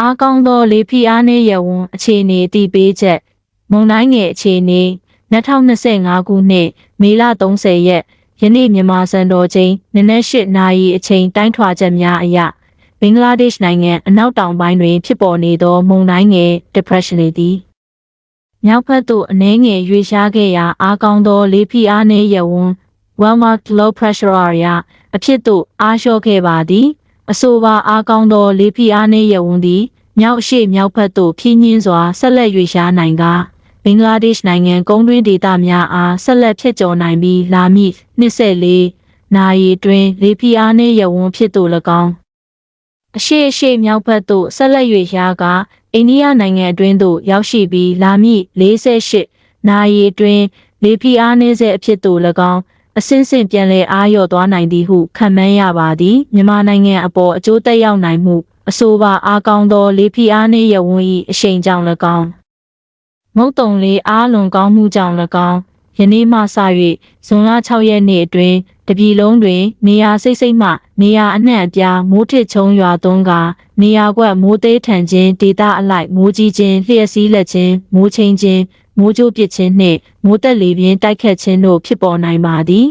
အားကောင်းသောလေဖိအားနှင့်ရဝန်းအခြေအနေအတည်ပေးချက်မုန်တိုင်းငယ်အခြေအနေ2025ခုနှစ်မေလ30ရက်ယနေ့မြန်မာစံတော်ချိန်နနက်၈နာရီအချိန်တိုင်းထွာချက်များအရဘင်္ဂလားဒေ့ရှ်နိုင်ငံအနောက်တောင်ပိုင်းတွင် ဖြစ်ပေါ်နေသောမုန်တိုင်းငယ် depression လေးသည်မြောက်ဘက်သို့အနှဲငယ်ရွေ့ရှားခဲ့ရာအားကောင်းသောလေဖိအားနှင့်ရဝန်း Warmer low pressure area အဖြစ်သို့အားလျှော့ခဲ့ပါသည် အဆိုပါအားကောင်းသောလေဖိအားနှင့်ရဝန်းသည်မြောက်အရှေ့မြောက်ဘက်သို့ဖြင်းညင်းစွာဆက်လက်ရွေ့ရှားနိုင်ကာဘင်္ဂလားဒေ့ရှ်နိုင်ငံကုန်းတွင်းဒေသများအားဆက်လက်ဖြစ်ကျော်နိုင်ပြီးလာမည့်24နာရီတွင်လေဖိအားနှင့်ရဝန်းဖြစ်သို့၎င်းအရှေ့အရှေ့မြောက်ဘက်သို့ဆက်လက်ရွေ့ရှားကာအိန္ဒိယနိုင်ငံအတွင်းသို့ရောက်ရှိပြီးလာမည့်48နာရီတွင်လေဖိအားနှင့်စေအဖြစ်သို့၎င်း အစင်းစင်ပြန်လည်အားလျော့သွားနိုင်သည်ဟုခံမှန်းရပါသည်မြန်မာနိုင်ငံအပေါ်အကျိုးသက်ရောက်နိုင်မှုအဆိုပါအားကောင်းသောလေဖိအားနှင့်ရဝန်း၏အရှိန်ကြောင့်၎င်းမုတ်တုံလေးအားလွန်ကောင်းမှုကြောင့်၎င်းယနေ့မှစ၍ဇွန်လ6ရက်နေ့အတွင်းတပြည်လုံးတွင် နေရာစိတ်စိတ်မှ နေရာအနှံ့အပြားမိုးထစ်ချုံရွာသွန်းကနေရာကွက်မိုးသေးထန်ခြင်းဒေသအလိုက်မိုးကြီးခြင်းလျှက်စီးလက်ခြင်းမိုးချင်းခြင်း မိုးကြိုးပစ်ခြင်းနှင့်မိုးတက်လေပြင်းတိုက်ခတ်ခြင်းတို့ဖြစ်ပေါ်နိုင်ပါသည်